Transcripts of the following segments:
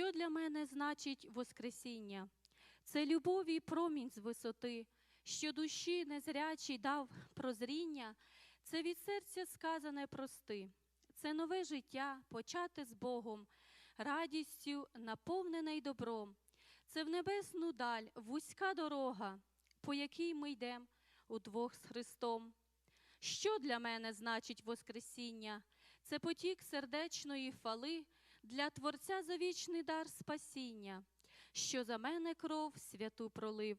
Що для мене значить Воскресіння? Це любові промінь з висоти, що душі незрячий дав прозріння, це від серця сказане прости, це нове життя, почати з Богом, радістю, наповнене й добром. Це в небесну даль, вузька дорога, по якій ми йдемо удвох з Христом. Що для мене значить Воскресіння? Це потік сердечної фали для Творця за вічний дар спасіння, що за мене кров святу пролив.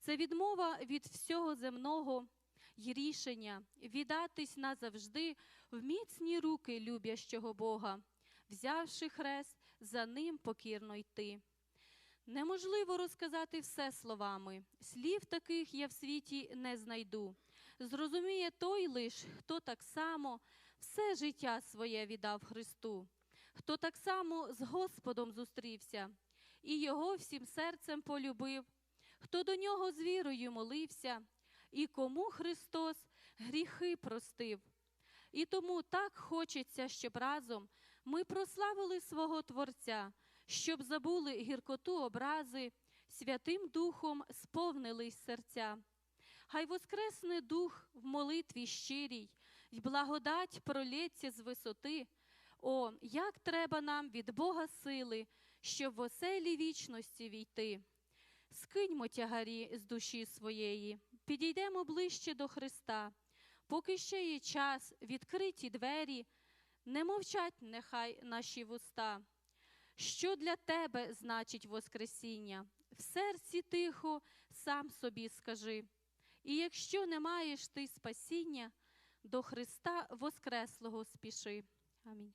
Це відмова від всього земного й рішення віддатись назавжди в міцні руки любящого Бога, взявши хрест, за ним покірно йти. Неможливо розказати все словами, слів таких я в світі не знайду. Зрозуміє той лиш, хто так само все життя своє віддав Христу, хто так само з Господом зустрівся і його всім серцем полюбив, хто до нього з вірою молився, і кому Христос гріхи простив. І тому так хочеться, щоб разом ми прославили свого Творця, щоб забули гіркоту образи, Святим Духом сповнились серця. Хай воскресне дух в молитві щирій, й благодать пролється з висоти. О, як треба нам від Бога сили, щоб в оселі вічності війти. Скиньмо тягарі з душі своєї, підійдемо ближче до Христа, поки ще є час, відкриті двері, не мовчать нехай наші вуста. Що для тебе значить Воскресіння? В серці тихо сам собі скажи. І якщо не маєш ти спасіння, до Христа Воскреслого спіши. Амінь.